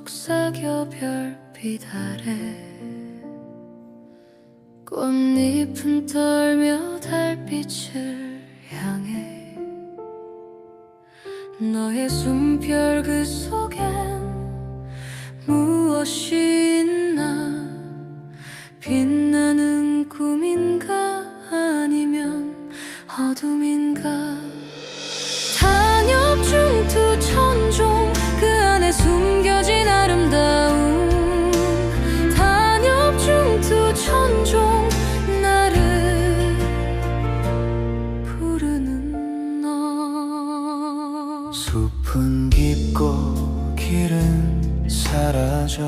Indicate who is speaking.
Speaker 1: 속삭여 별빛 아래 꽃잎은 떨며 달빛을 향해 너의 숨결 그 속엔 무엇이 있나? 빛나는 꿈인가? 아니면 어둠인가
Speaker 2: 숲은 깊고 길은 사라져